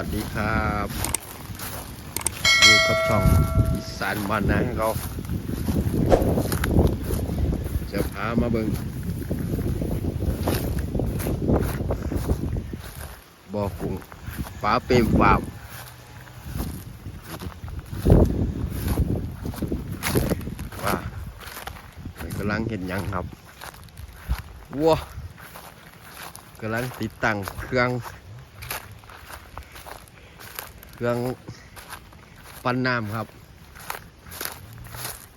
วัสดีครับอยู่กับช่องอีสานบ้านนาของเราจะพามาเบิงบ่อกุ้งปลาเปรมฟาร์มว่าเพิ่นกำลังเห็นหยังครับวัวกำลังติดตั้งเครื่อง เครื่องปั้นน้ำครับ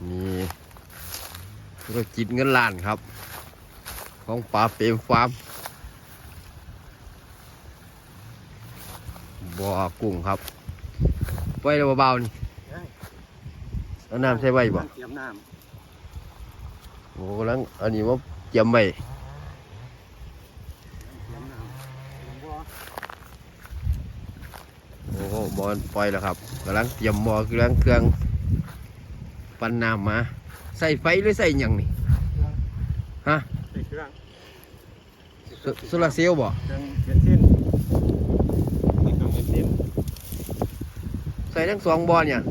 มีธุรกิจเงินล้านครับ ของป่าเปรมฟาร์มบ่อกุ้งครับไว้เบาๆนี่เอาน้ำใส่ไว้บ่เตรียมน้โอ้กำลังอันนี้ว่าเตรียมไว้ำเตรียมน้ำเตรียมบ่อ โอ้โห บอลปล่อยแล้วครับกำลังเตรียมบ่อเครื่องเครื่องปั้นน้ำมา ใส่ไฟหรือใส่หยังนี่ฮะใส่เครื่องโซโซลาร์เซลล์บ่เครื่องเบนซินมีเครื่องเบนซินใส่ทั้งสองบ่อเนี่ย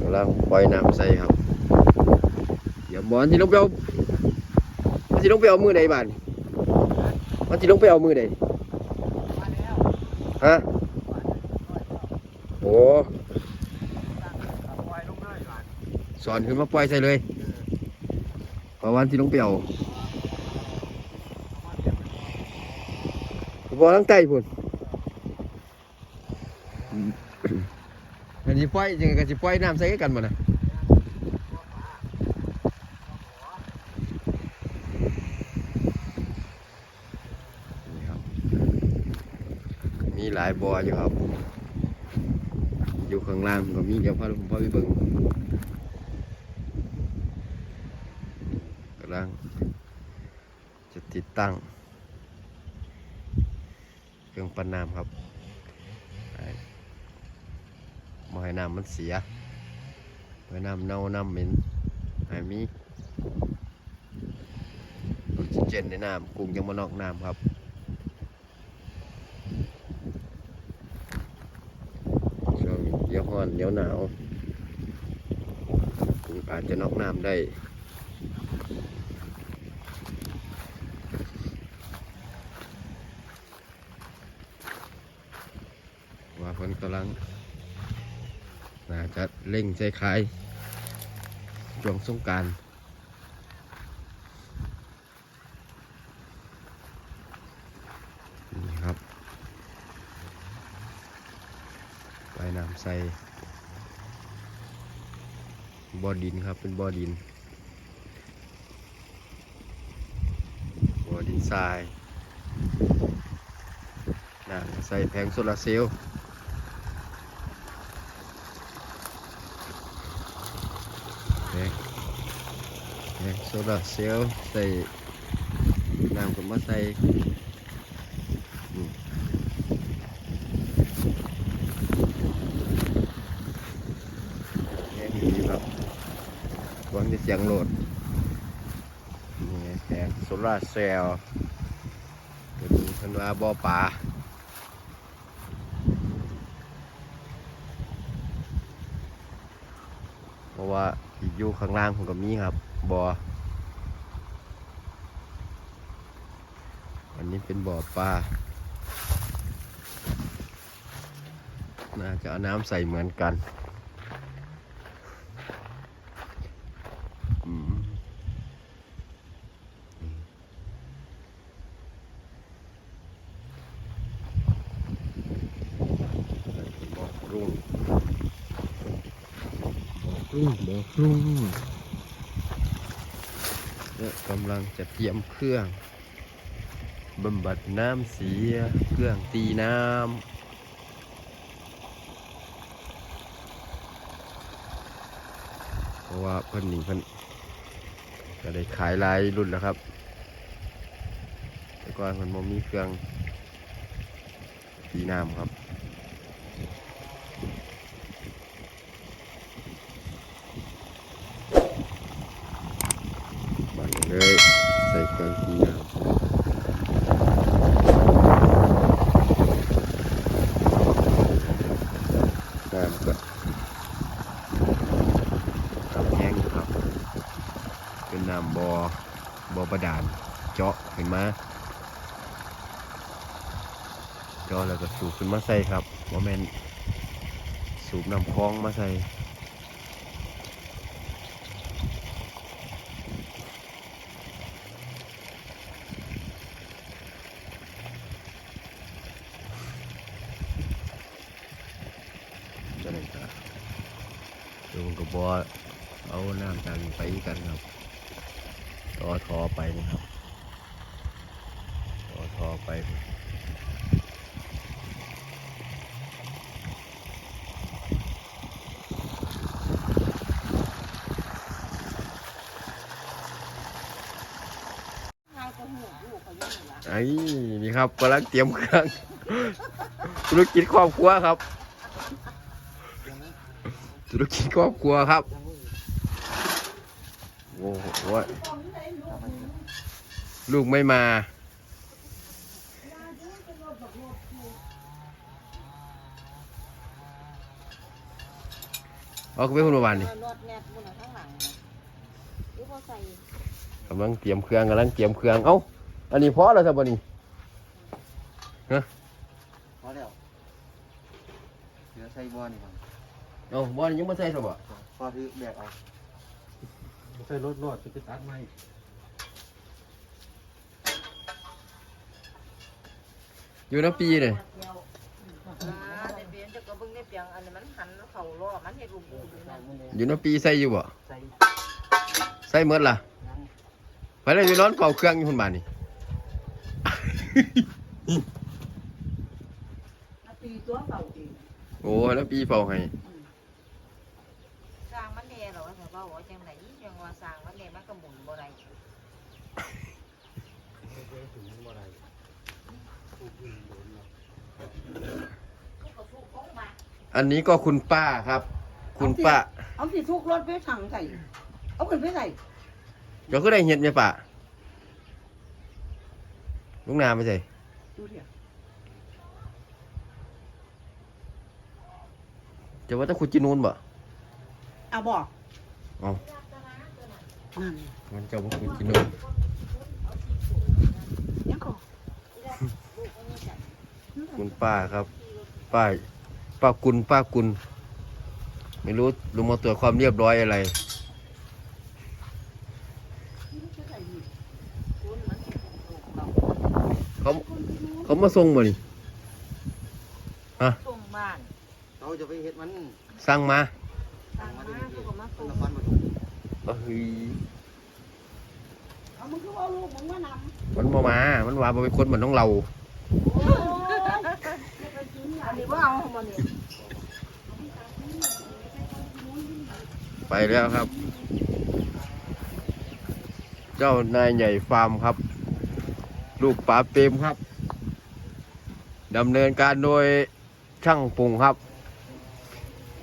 กำลังปล่อยน้ำใส่ครับเดี๋ยวบอลที่ลงไปเอา มันสิลงไปเอามือใดบ้านมันสิลงไปเอามือใดฮะโอ้สอนขึ้นมาปล่อยใส่เลยเพราะวันที่ลงไปเอาบอทั้งใต้พุ่นอันนี้ปล่อยยังไงก็สิปล่อยน้ำใส่กันมานะนี่ครับ มีหลายบออยู่ครับ อยู่ข้างล่างก็มีเดี๋ยวพาผมพาไปเบิ่งกำลังจะติดตั้ง เครื่องปั่นน้ำครับไม่ให้น้ำมันเสียบ่ให้น้ำเน่าน้ำเหม็นให้มีออกซิเจนในน้ำกุ้งยังมานอกน้ำครับ ช่วงนี้ เดี๋ยวห้อนเดี๋ยวหนาวกุ้งอาจจะนอกน้ำได้ว่าเพิ่นกำลังน่าจะเร่งใจคลายช่วงสงกรารนี่ครับไปน้ำ ใส่บ่อดินครับเป็นบ่อดินบ่อดินทรายน้ำใส่แผงโซลาร์เซลล์แผงโซลาร์เซลล์ใส่น้ำก็มาใส่อืมแผงดีครับ หวังจะเสียงโหลดนี่แผงโซลาร์เซลล์ตัวนี้เพิ่นว่าบ่อปลาเพราะว่าอีกอยู่ข้างล่างผมก็มีครับบ่ออันนี้เป็นบ่อปลาน่าจะเอาน้ำใส่เหมือนกันอืมบ่อปรุง รุ่งบอกรุ่งและกำลังจะเตรียมเครื่องบำบัดน้ำเสีย เครื่องตีน้ำเพราะว่าเพิ่นนี่เพิ่นก็ได้ขายหลายรุ่นแล้วครับ แต่ก่อนมันบ่มีเครื่องตีน้ำครับ กลางสีน้ำน้ำก็กับแห้งอยู่ครับ เป็นน้ำบอ บอประดานเจาะขึ้นมาเจาะแล้วก็สูบขึ้นมาใส่ครับว่าแมนสูบน้ำคลองมาใส่ จะไหนก็ดูมันก็บอเอาน้ำจากนี้ไปกันครับ ต่อทอไปนะครับต่อทอไปนะไอ้นี่ครับกำลังเตรียมเครื่องธุรกิจครอบครัวครับ ธุรกิจครอบครัวครับ โอ้โห ลูกไม่มา เอาไปคุณประวันนี่รถแนบมุนข้างหลังนะหรือว่าใส่กำลังเตรียมเครื่องกำลังเตรียมเครื่อง เอ้า อันนี้พอแล้วครับวันนี้พอแล้วเหลือใส่บอลนี่ครับเอ้าบอลยังไม่ใส่สบะพอถือแบกเอาใส่รถรอดจะไปตัดไม้ อยู่น้ำปีเลยอ่าแต่เปลี่ยนจะก็เบิ่งได้เปียงอันนี้มันหันเขาล้อมันเฮ็ดรูปบูดูนะอยู่น้ำปีใส่อยู่บ่ใส่ใส่เมื่อล่ะยังไปเลยอยู่ร้อนเป่าเครื่องอยู่คนบ้านนี่ตีตัวเก่าตีโอ้แล้วปีเป่าให้สร้างมันแน่เหรอว่าแต่ว่าว่าจังไหนจังว่าสร้างมันแน่มันก็หมุนบ่ได้ถึงบ่ได้ อันนี้ก็คุณป้าครับ คุณป้า เอาสิทุกรถไปถังใส่ เอาขึ้นไปใส่เดี๋ยวก็ได้เห็ดไหมป้าลุงนาไปใส่ดูเถอะจะว่าต้องขุดจีนูนบ่เอาบอกเอ๋อนั่นมันจะว่าขุดจีนูน ยังก่อ คุณป้าครับ ป้าป้ากุลป้ากุลไม่รู้ลุงมาตรวจความเรียบร้อยอะไร เขาเขามาส่งมานี่ส่งบ้านเราจะไปเฮ็ดมันสั่งมาสร้างมาเขาก็มามัส่นงละครปฐมเฮ้ยเอามึงคือเอาลูกมึงมานำมันมามา มันว่าบ่เป็นคนเหมือนน้องเรา อันนี้ว่าเอาบ่นี่ไปแล้วครับ เจ้านายใหญ่ฟาร์มครับ ลูกป๋าเปรมครับดำเนินการโดยช่างปรุงครับ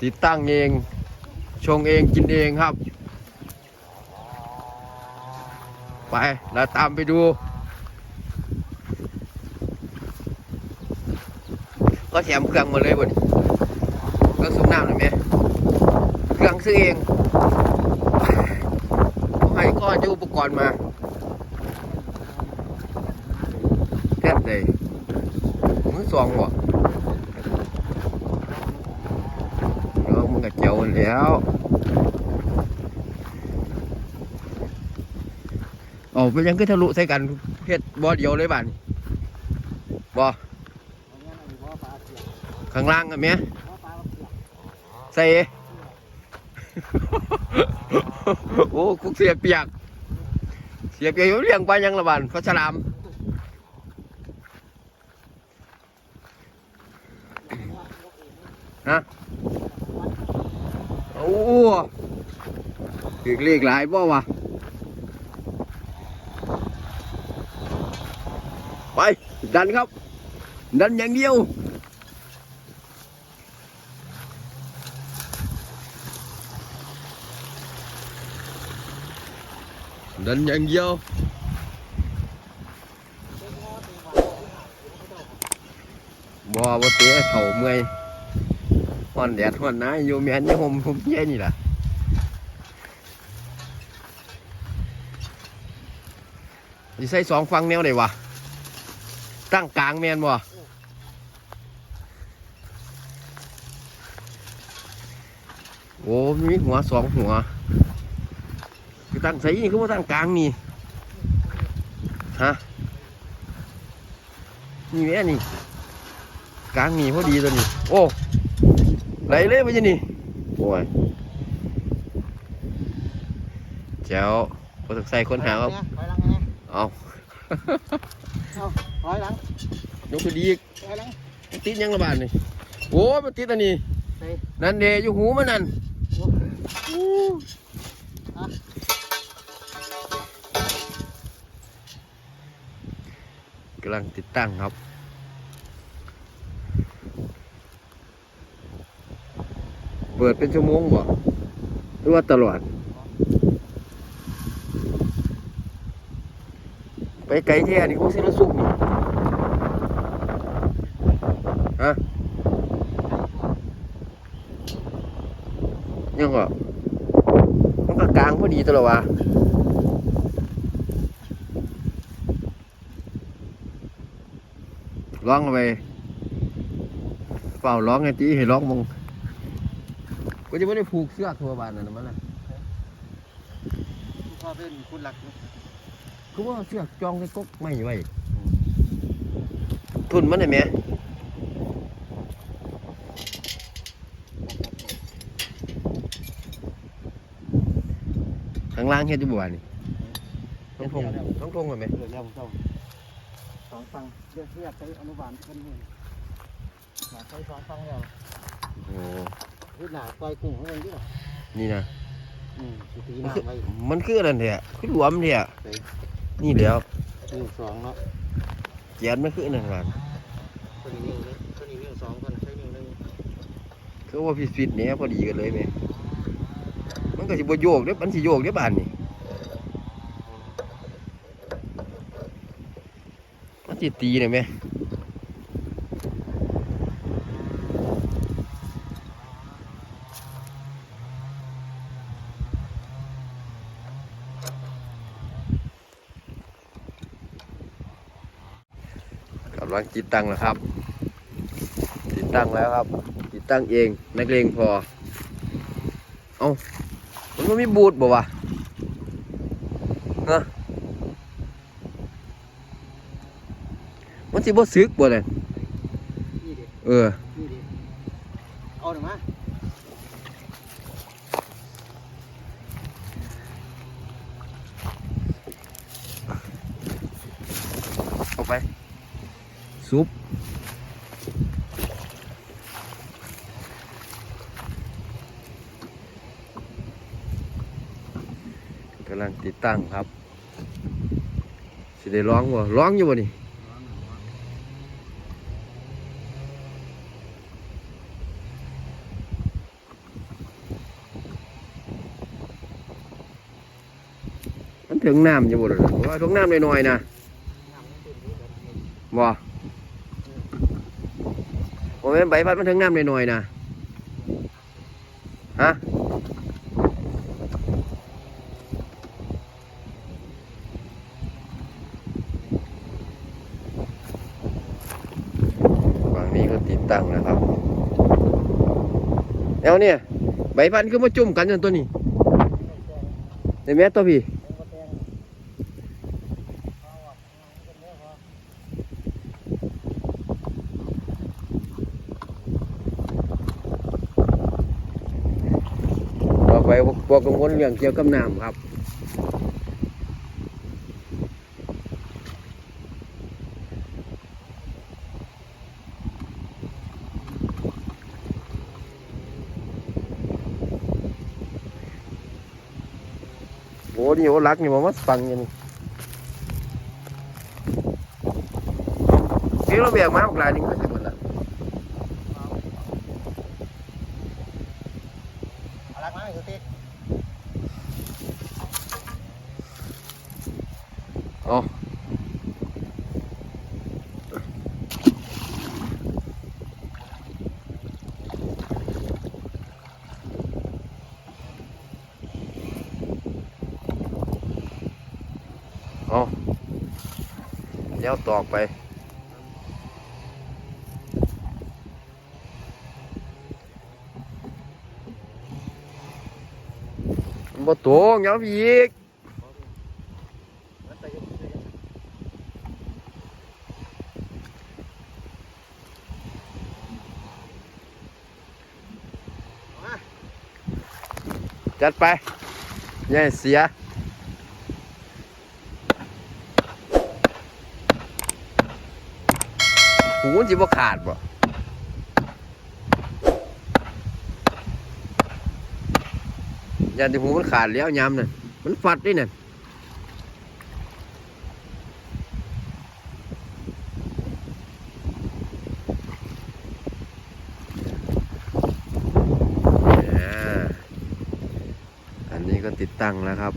ติดตั้งเองชงเองกินเองครับ ไปเราตามไปดู ก็แถมเครื่องมาเลยบนเครื่องสูบน้ำหน่อยไหมเครื่องซื้อเองให้ก้อนจะอุปกรณ์มาแค่เลยมือสองบ่เดี๋ยวมันก็เจียวแล้วอ๋อเป็นยังก็ทะลุใส่กันเฮ็ดบ่เดียวเลยบ้านบอาเนี่ยเอาอยู่ว่าปลาเสีย ข้างล่างอะแม่ว่าปลาเสียใส่ โอ้คุกเสียเปียก เสียเปียกอยู่เลี้ยงไปยังละบานเขาฉลามฮะโอ้ถึกเลขหลายบ่วะไป ดันครับ ดันอย่างเดียว đánh nhận vô. Bò bò tía thầu ngay hoàn đẹp hoàn nái vô mẹ nhớ hôm hôm chế gì là đi xây xóm phăng neo này bà. Tăng càng men bò. Ô mít hóa xóm hóa คือตั้งใส่นี่คือว่าตั้งกลางนี่ฮะนี่แม่นี่กลางนี่พอดีตัวนี้ โอ้ไหลเลยไปจะนี่โอ้ยเจ้าพอถึกใส่คนหาครับถอยหลังไงเอาเอาถอยหลังยกตัวดีอีกถอยหลังมันติดยังระบาดนี่โอ้ยมันติดอันนี้ใส่นั่นเดอยู่หูมันนั่นำลังติดตั้งครับ เปิดเป็นชั่วโมงบ่หรือว่าตลอด ไปไกลแท้นี่กูสิรสุกนี่ฮะยังก็มันก็กลางพอดีตลอดวะ ร้องเอาไปเฝ้าร้องไงตีให้ร้องมงกูจะไม่ได้ผูกเสื้อทัวบานนั่นนะมันนะพ่อเป็นคุณหลักคือว่าเชือกจองในกกไม่ไว้ทุนมันได้ไหมข้างล่างเฮ็ดอยู่บ่วานี่ต้องทงต้องทงกันไหมเดี๋ยวเราต้องส องฟังเรียกเรียกไปอนุบาลเพิ่นนี่หาใช้สองฟังแล้วโอ้คือหน้าปล่อยกุ้งของเองดิล่ะนี่นะอืมสิตีมันน้ำคือไว้มันคืออะไรเนี่ยคือหลวมเนี่ยใส่นี่แหล้วนิ้วสองเนาะแกนมันคืออันนั่นหวานคนนี้นิ้วนึงคนนี้นิ้วสองคนใช้นิ้วหนึงคือว่าพิฟิตเนี่ยพอดีกันเลยไหมมันก็สิบ่โยกเด้อมันสิโยกเด้อบานนี่ มันสิตีเนี่ยไหมกำลังติดตั้งแล้วครับ ติดตั้งแล้วครับ ติดตั้งเอง นักเลงพอ เอามันไม่มีบูทบ่วะมัน สิบ่ซึกบ่เลยนี่ดิเออนี่ดิเอาหน่อยมาเอาไป ซุปกำลังติดตั้งครับ สิได้ร้องบ่ร้องอยู่บ่นี่ มัน ถึงน้ำอยู่บ่ล่ะเพราะว่าถึงน้ำหน้อยๆนะบ่ผมเป็นใบพัดมันถึงน้ำหน้อยๆนะฮะฝั่งนี้ก็ติดตั้งนะครับแล้วเนี่ยใบพัดคือมาจุ่มกันจนตัวนี้ในแม่ตัวพี่ ต่อไป พวกกังวลเรื่องเกี่ยวกับน้ำครับโอ้นี่โอ้รักนี่มันมาฟังอย่างนี้เฮ้ยเราแบกมาบอกลายนี่ก็ Đó. Đó. Giáo tọt vậy. Một tổ nhóm việc จัดไปอย่ายเสีย หูมันสิบขาดบ่ยันที่หูมันขาดแล้วยำน่ะมันฟัดด้วยน่ะอ่าอันนี้ก็ ติดตั้งแล้วครับ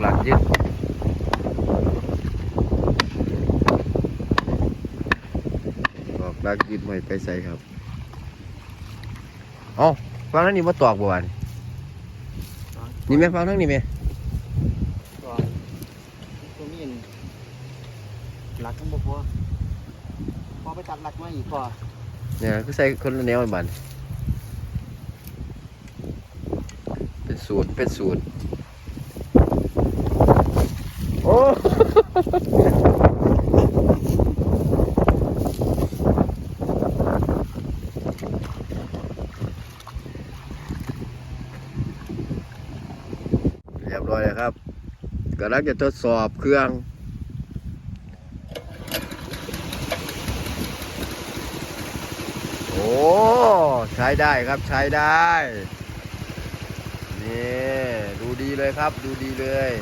หลักยึดบอกหลักยึดไว้ไปใส่ครับ เอ๋อฟังทั้งนี้มาตอกบ่วาน นี่ไหมฟังทั้งนี้ไหมตัวตัวนี้นี่หลักทั้งบ่พอพอไปตัดหลักมาอีกพอเนี่ยคือใส่คนละแนวกันบันเป็นสูตรเป็นสูตรโอ้เรียบร้อยเลยครับ กำลังจะทดสอบเครื่องโอ้ใช้ได้ครับใช้ได้นี่ดูดีเลยครับดูดีเลย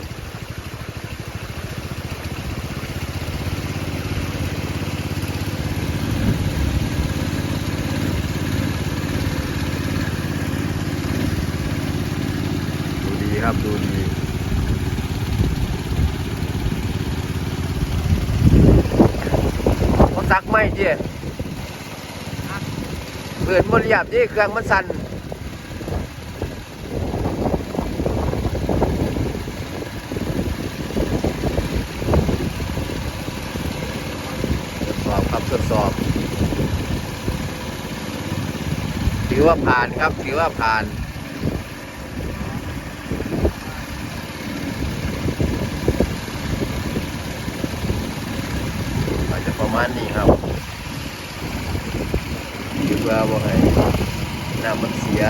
ดูดีครับดูดีเขาซักไหม เจีเปิดบริยับที่เครื่องมันสั่นทดสอบครับทดสอบ ถือว่าผ่านครับ ถือว่าผ่านอาจจะประมาณนี้ครับ ว่าบ่ให้น้ำมันเสีย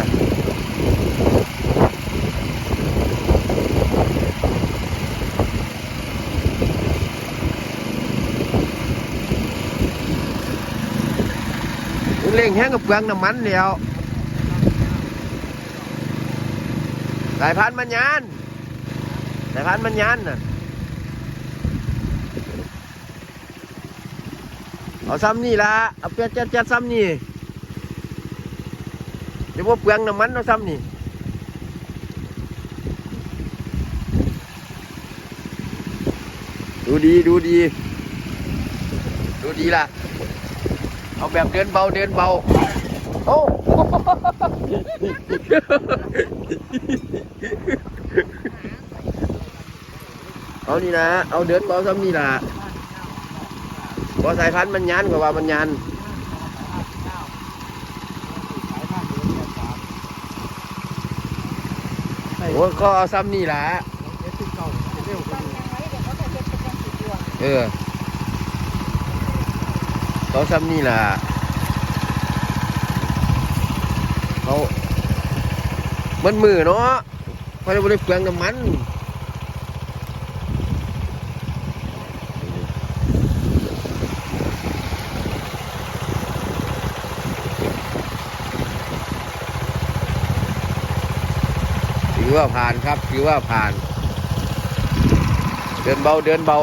เร่งแห้งกับเปลืองน้ำมันแล้วสายพันธุ์มันยานสายพันธุ์มันยานน่ะเอาซ้ำนี่ละเอาเปียดจัดเจัดซ้ำนี่ ดี๋ยวพวกเปลืองน้ำมันเอาซ้ำนี่ดูดีดูดี ดูดีล่ะ เอาแบบเดินเบาเดินเบา โอ้เอานี่นะ เอาเดินเบาซ้ำนี่ล่ะพอสายพันธุ์มันยันกว่าว่ามันยันะเฮ็ดเอาซ้ำนี่ละเออเขาซ้ำนี่ล่ะเขามันมือเนาะเขาจะบริเปลืองน้ำมัน ว่าผ่านครับ ถือว่าผ่าน เดินเบาเดินเบา